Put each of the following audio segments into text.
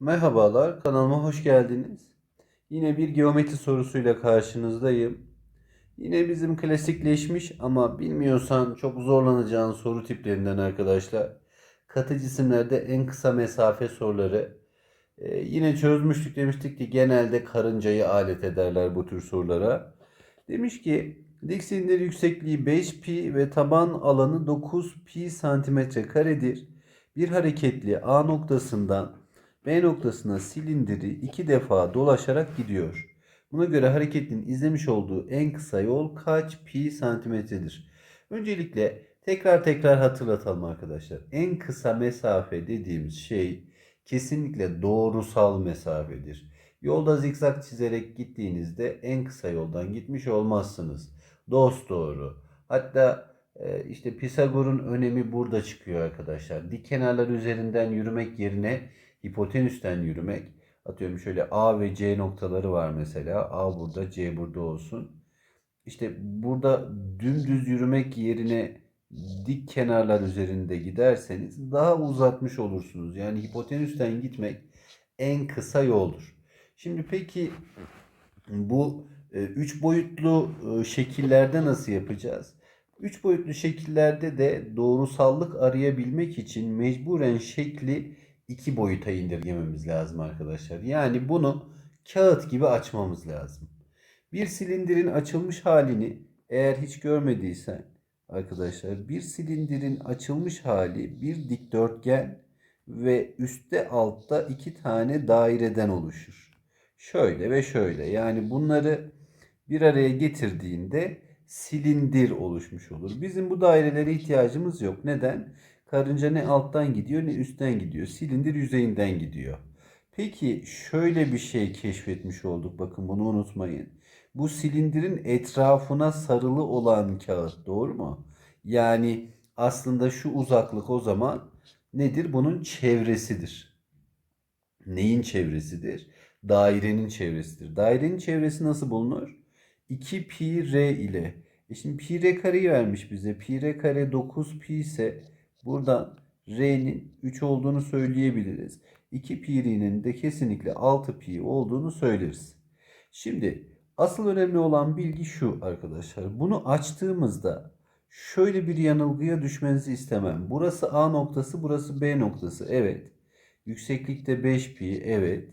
Merhabalar, kanalıma hoş geldiniz. Yine bir geometri sorusuyla karşınızdayım. Yine bizim klasikleşmiş ama bilmiyorsan çok zorlanacağın soru tiplerinden arkadaşlar. Katı cisimlerde en kısa mesafe soruları. Ee, yine çözmüştük demiştik ki genelde karıncayı alet ederler bu tür sorulara. Demiş ki dik silindir yüksekliği 5 pi ve taban alanı 9 pi santimetre karedir. Bir hareketli A noktasından B noktasına silindiri iki defa dolaşarak gidiyor. Buna göre hareketin izlemiş olduğu en kısa yol kaç pi santimetredir? Öncelikle tekrar tekrar hatırlatalım arkadaşlar. En kısa mesafe dediğimiz şey kesinlikle doğrusal mesafedir. Yolda zikzak çizerek gittiğinizde en kısa yoldan gitmiş olmazsınız. Dost doğru. Hatta e, işte Pisagor'un önemi burada çıkıyor arkadaşlar. Dik kenarlar üzerinden yürümek yerine hipotenüsten yürümek. Atıyorum şöyle A ve C noktaları var mesela. A burada, C burada olsun. İşte burada dümdüz yürümek yerine dik kenarlar üzerinde giderseniz daha uzatmış olursunuz. Yani hipotenüsten gitmek en kısa yoldur. Şimdi peki bu e, üç boyutlu e, şekillerde nasıl yapacağız? Üç boyutlu şekillerde de doğrusallık arayabilmek için mecburen şekli iki boyuta indirgememiz lazım arkadaşlar. Yani bunu kağıt gibi açmamız lazım. Bir silindirin açılmış halini eğer hiç görmediysen arkadaşlar bir silindirin açılmış hali bir dikdörtgen ve üstte altta iki tane daireden oluşur. Şöyle ve şöyle yani bunları bir araya getirdiğinde silindir oluşmuş olur. Bizim bu dairelere ihtiyacımız yok. Neden? Karınca ne alttan gidiyor ne üstten gidiyor. Silindir yüzeyinden gidiyor. Peki şöyle bir şey keşfetmiş olduk. Bakın bunu unutmayın. Bu silindirin etrafına sarılı olan kağıt doğru mu? Yani aslında şu uzaklık o zaman nedir? Bunun çevresidir. Neyin çevresidir? Dairenin çevresidir. Dairenin çevresi nasıl bulunur? 2 pi r ile. E şimdi pi r kareyi vermiş bize. Pi r kare 9 pi ise buradan r'nin 3 olduğunu söyleyebiliriz. 2 pi r'nin de kesinlikle 6 pi olduğunu söyleriz. Şimdi asıl önemli olan bilgi şu arkadaşlar. Bunu açtığımızda şöyle bir yanılgıya düşmenizi istemem. Burası A noktası, burası B noktası. Evet. Yükseklikte 5 pi. Evet.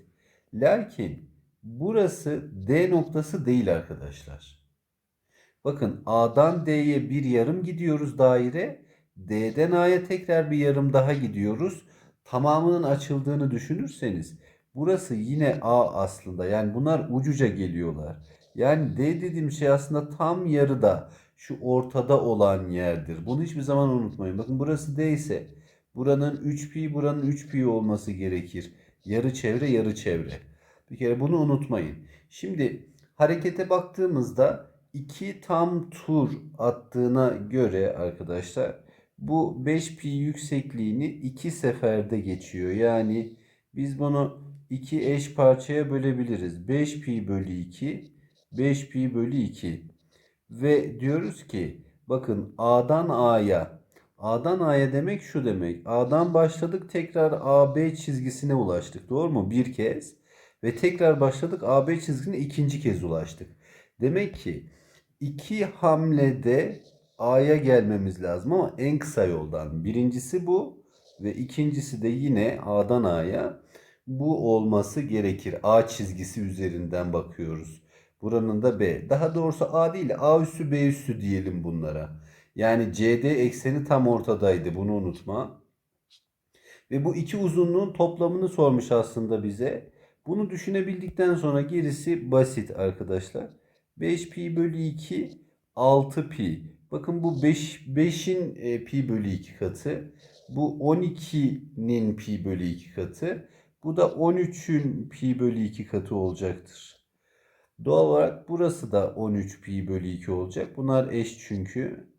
Lakin burası D noktası değil arkadaşlar. Bakın A'dan D'ye bir yarım gidiyoruz daire. D'den A'ya tekrar bir yarım daha gidiyoruz. Tamamının açıldığını düşünürseniz burası yine A aslında. Yani bunlar ucuca geliyorlar. Yani D dediğim şey aslında tam yarıda şu ortada olan yerdir. Bunu hiçbir zaman unutmayın. Bakın burası D ise buranın 3 pi buranın 3 pi olması gerekir. Yarı çevre yarı çevre. Bir kere bunu unutmayın. Şimdi harekete baktığımızda iki tam tur attığına göre arkadaşlar bu 5 pi yüksekliğini iki seferde geçiyor. Yani biz bunu iki eş parçaya bölebiliriz. 5 pi bölü 2 5 pi bölü 2 ve diyoruz ki bakın A'dan A'ya A'dan A'ya demek şu demek. A'dan başladık tekrar AB çizgisine ulaştık. Doğru mu? Bir kez. Ve tekrar başladık AB çizgisine ikinci kez ulaştık. Demek ki iki hamlede A'ya gelmemiz lazım ama en kısa yoldan. Birincisi bu ve ikincisi de yine A'dan A'ya bu olması gerekir. A çizgisi üzerinden bakıyoruz. Buranın da B. Daha doğrusu A değil A üssü B üssü diyelim bunlara. Yani CD ekseni tam ortadaydı bunu unutma. Ve bu iki uzunluğun toplamını sormuş aslında bize. Bunu düşünebildikten sonra gerisi basit arkadaşlar. 5 pi bölü 2 6 pi. Bakın bu 5 5'in e, pi bölü 2 katı. Bu 12'nin pi bölü 2 katı. Bu da 13'ün pi bölü 2 katı olacaktır. Doğal olarak burası da 13 pi bölü 2 olacak. Bunlar eş çünkü.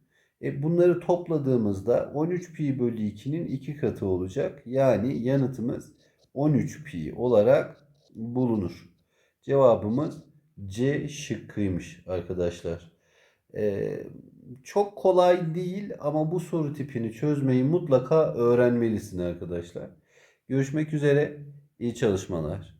E bunları topladığımızda 13 pi bölü 2'nin 2 katı olacak. Yani yanıtımız 13 pi olarak bulunur. Cevabımız C şıkkıymış arkadaşlar. Ee, çok kolay değil ama bu soru tipini çözmeyi mutlaka öğrenmelisin arkadaşlar. Görüşmek üzere. İyi çalışmalar.